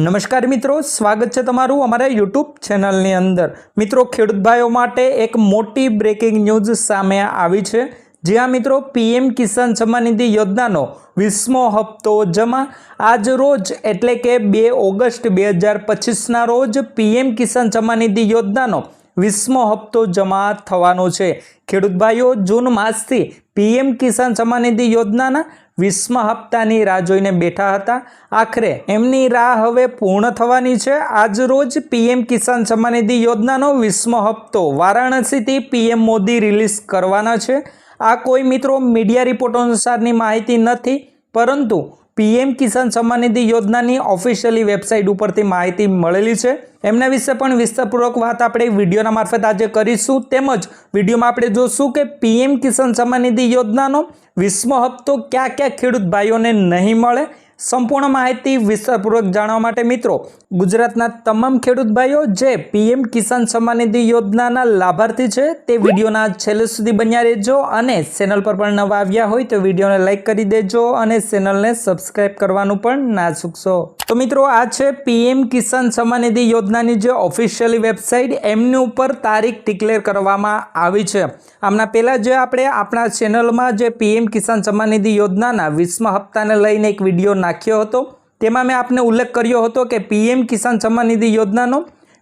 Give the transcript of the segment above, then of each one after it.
નમસ્કાર મિત્રો, સ્વાગત છે તમારું અમારા યુટ્યુબ ચેનલની અંદર. મિત્રો ખેડૂત ભાઈઓ માટે એક મોટી બ્રેકિંગ ન્યૂઝ સામે આવી છે. જ્યાં મિત્રો, પીએમ કિસાન સન્માન નિધિ યોજનાનો વીસમો હપ્તો જમા. આજ રોજ, એટલે કે બે ઓગસ્ટ બે હજાર પચીસના રોજ, પીએમ કિસાન સન્માન નિધિ યોજનાનો વીસમો હપ્તો જમા થવાનો છે. ખેડૂત ભાઈઓ, જૂન માસથી પીએમ કિસાન સન્માન નિધિ યોજનાના વીસમા હપ્તાની રાહ જોઈને બેઠા હતા. આખરે એમની રાહ હવે પૂર્ણ થવાની છે. આજ રોજ પીએમ કિસાન સન્માન નિધિ યોજનાનો વીસમો હપ્તો વારાણસીથી પીએમ મોદી રિલીઝ કરવાના છે. આ કોઈ મિત્રો મીડિયા રિપોર્ટ અનુસારની માહિતી નથી, પરંતુ પીએમ કિસાન સન્માન નિધિ યોજનાની ઓફિશિયલી વેબસાઇટ ઉપરથી માહિતી મળેલી છે. એમના વિશે પણ વિસ્તારપૂર્વક વાત આપણે વિડીયોના મારફત આજે કરીશું. તેમજ વિડીયોમાં આપણે જોશું કે પીએમ કિસાન સન્માન નિધિ યોજનાનો વીસમો હપ્તો ક્યાં ક્યાં ખેડૂત ભાઈઓને નહીં મળે સંપૂર્ણ માહિતી વિસ્તારપૂર્વક જાણવા માટે મિત્રો, ગુજરાતના તમામ ખેડૂત ભાઈઓ જે પીએમ કિસાન સન્માન નિધિ યોજનાના લાભાર્થી છે, તે વિડીયોના છેલ્લે સુધી બન્યા રહેજો અને ચેનલ પર પણ નવા આવ્યા હોય તો વિડીયોને લાઇક કરી દેજો અને ચેનલને સબસ્ક્રાઇબ કરવાનું પણ ના ચૂકશો. તો મિત્રો, આ છે પીએમ કિસાન સન્માન નિધિ યોજનાની જે ઓફિશિયલી વેબસાઇટ, એમની ઉપર તારીખ ડિક્લેર કરવામાં આવી છે. આમના પહેલાં જે આપણે આપણા ચેનલમાં જે પીએમ કિસાન સન્માન નિધિ યોજનાના વીસમા હપ્તાને લઈને એક વીડિયો નાખ્યો હતો. તેમાં મેં આપને ઉલ્લેખ કર્યો હતો કે પીએમ કિસાન સન્માન નિધિ યોજનાનો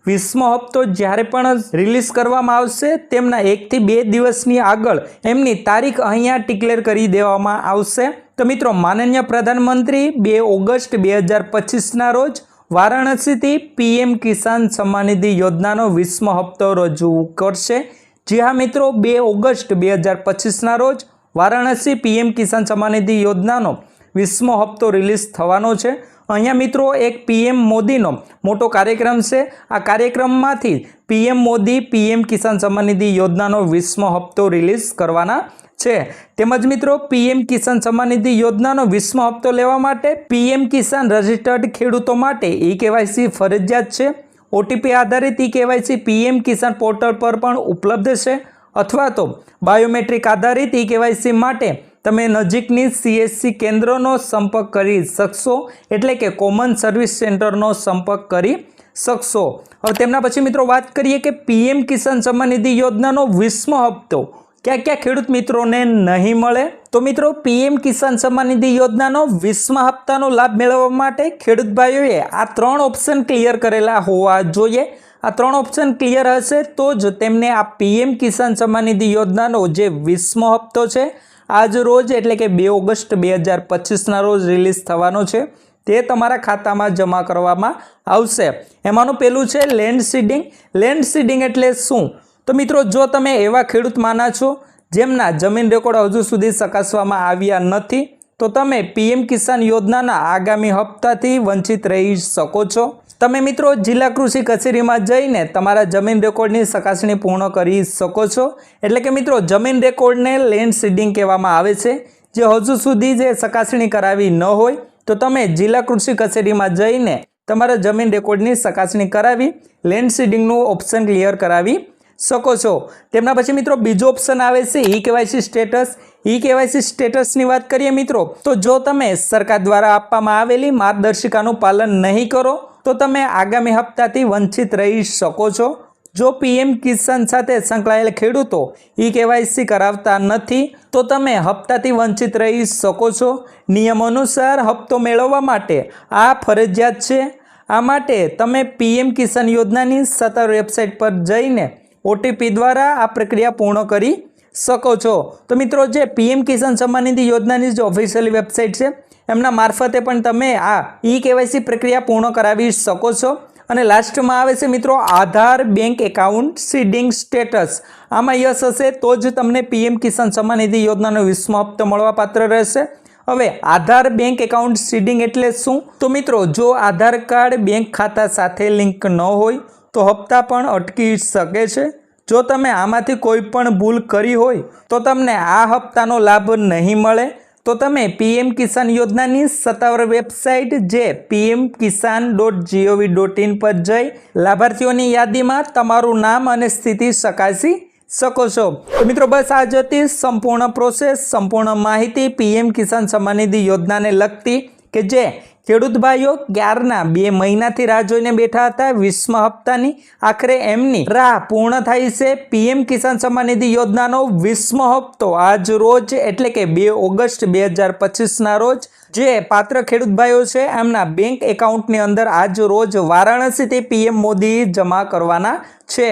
વીસમો હપ્તો જ્યારે પણ રિલીઝ કરવામાં આવશે, તેમના એકથી બે દિવસની આગળ એમની તારીખ અહીંયા ડિક્લેર કરી દેવામાં આવશે. તો મિત્રો, માનનીય પ્રધાનમંત્રી, બે ઓગસ્ટ બે હજાર પચીસના રોજ વારાણસીથી પીએમ કિસાન સન્માન નિધિ યોજનાનો વીસમો હપ્તો રજૂ કરશે. જી હા મિત્રો, બે ઓગસ્ટ બે હજાર પચીસના રોજ વારાણસી પીએમ કિસાન સન્માન નિધિ યોજનાનો વીસમો હપ્તો રિલીઝ થવાનો છે. અહીંયા મિત્રો એક પીએમ મોદીનો મોટો કાર્યક્રમ છે. આ કાર્યક્રમમાંથી પીએમ મોદી પીએમ કિસાન સન્માન નિધિ યોજનાનો વીસમો હપ્તો રિલીઝ કરવાના છે. તેમજ મિત્રો પીએમ કિસાન સન્માન નિધિ યોજનાનો વીસમો હપ્તો લેવા માટે પીએમ કિસાન રજિસ્ટર્ડ ખેડૂતો માટે ઈ કેવાયસી ફરજિયાત છે. ઓટીપી આધારિત e KYC PM Kisan portal પર પણ ઉપલબ્ધ છે. અથવા તો બાયોમેટ્રિક આધારિત ઈ કેવાયસી માટે તમે નજીકની સીએસસી કેન્દ્રનો સંપર્ક કરી શકશો, એટલે કે કોમન સર્વિસ સેન્ટરનો સંપર્ક કરી શકશો. હવે તેમના પછી મિત્રો વાત કરીએ કે પીએમ કિસાન સન્માન નિધિ યોજનાનો વીસમો હપ્તો. ક્યાં ક્યાં ખેડૂત મિત્રોને નહીં મળે? તો મિત્રો પીએમ કિસાન સન્માન નિધિ યોજનાનો વીસમા હપ્તાનો લાભ મેળવવા માટે ખેડૂત ભાઈઓએ આ ત્રણ ઓપ્શન ક્લિયર કરેલા હોવા જોઈએ. આ ત્રણ ઓપ્શન ક્લિયર હશે તો જ તેમને આ પીએમ કિસાન સન્માન નિધિ યોજનાનો જે વીસમો હપ્તો છે આજ રોજ, એટલે કે બે ઓગસ્ટ બે હજાર પચીસના રોજ રિલીઝ થવાનો છે. તે તમારા ખાતામાં જમા કરવામાં આવશે. એમાંનું પેલું છે લેન્ડ સીડિંગ. લેન્ડ સીડિંગ એટલે શું? તો મિત્રો, જો તમે એવા ખેડૂત માના છો, જેમના જમીન રેકોર્ડ હજુ સુધી ચકાસવામાં આવ્યા નથી, તો તમે પીએમ કિસાન યોજનાના આગામી હપ્તાથી વંચિત રહી શકો છો. તમે મિત્રો જિલ્લા કૃષિ કચેરીમાં જઈને તમારા જમીન રેકોર્ડની ચકાસણી પૂર્ણ કરી શકો છો. એટલે કે મિત્રો, જમીન રેકોર્ડને લેન્ડ સીડિંગ કહેવામાં આવે છે. જે હજુ સુધી જે ચકાસણી કરાવી ન હોય, તો તમે જિલ્લા કૃષિ કચેરીમાં જઈને તમારા જમીન રેકોર્ડની ચકાસણી કરાવી, લેન્ડ સીડિંગનું ઓપ્શન ક્લિયર કરાવી શકો છો. તેમના પછી મિત્રો, બીજો ઓપ્શન આવે છે e KYC status. E KYC સ્ટેટસની વાત કરીએ મિત્રો, તો જો તમે સરકાર દ્વારા આપવામાં આવેલી માર્ગદર્શિકાનું પાલન નહીં કરો તો તમે આગામી હપ્તાથી વંચિત રહી શકો છો. જો પીએમ કિસાન સાથે સંકળાયેલ ખેડૂતો ઈ કેવાયસી કરાવતા નથી, તો તમે હપ્તાથી વંચિત રહી શકો છો. નિયમ અનુસાર હપ્તો મેળવવા માટે આ ફરજિયાત છે. આ માટે તમે પીએમ કિસાન યોજનાની સત્તાવાર વેબસાઇટ પર જઈને ઓટીપી દ્વારા આ પ્રક્રિયા પૂર્ણ કરી શકો છો. તો મિત્રો, જે પીએમ કિસાન સન્માન નિધિ યોજનાની જે ઓફિશિયલી વેબસાઇટ છે એમના મારફતે પણ તમે આ ઈ કેવાયસી પ્રક્રિયા પૂર્ણ કરાવી શકો છો. અને લાસ્ટમાં આવે છે મિત્રો, Aadhaar bank account seeding status. આમાં યસ હશે તો જ તમને પીએમ કિસાન સન્માન નિધિ યોજનાનો વીસમો હપ્તો મળવાપાત્ર રહેશે. હવે, આધાર બેંક એકાઉન્ટ સીડિંગ એટલે શું? તો મિત્રો, જો આધાર કાર્ડ બેંક ખાતા સાથે લિંક ન હોય, તો હપ્તા પણ અટકી શકે છે. જો તમે આમાંથી કોઈ પણ ભૂલ કરી હોય, તો તમને આ હપ્તાનો લાભ નહીં મળે. તો તમે પીએમ કિસાન યોજનાની સત્તાવાર વેબસાઇટ જે PM Kisan dot GOV dot in પર જઈ લાભાર્થીઓની યાદીમાં તમારું નામ અને સ્થિતિ ચકાસી શકો છો. તો મિત્રો, બસ આ હતી સંપૂર્ણ પ્રોસેસ સંપૂર્ણ માહિતી પીએમ કિસાન સન્માન યોજનાને લગતી કે જે ખેડૂત ભાઈઓ ક્યારના બે મહિનાથી રાહ જોઈને બેઠા હતા વીસમા હપ્તાની આખરે એમની રાહ પૂર્ણ થાય છે પીએમ કિસાન સન્માન નિધિ યોજનાનો વીસમો હપ્તો આજ રોજ એટલે કે બે ઓગસ્ટ બે હજાર પચીસના રોજ જે પાત્ર ખેડૂત ભાઈઓ છે એમના બેંક એકાઉન્ટની અંદર આજ રોજ વારાણસીથી પીએમ મોદી જમા કરવાના છે.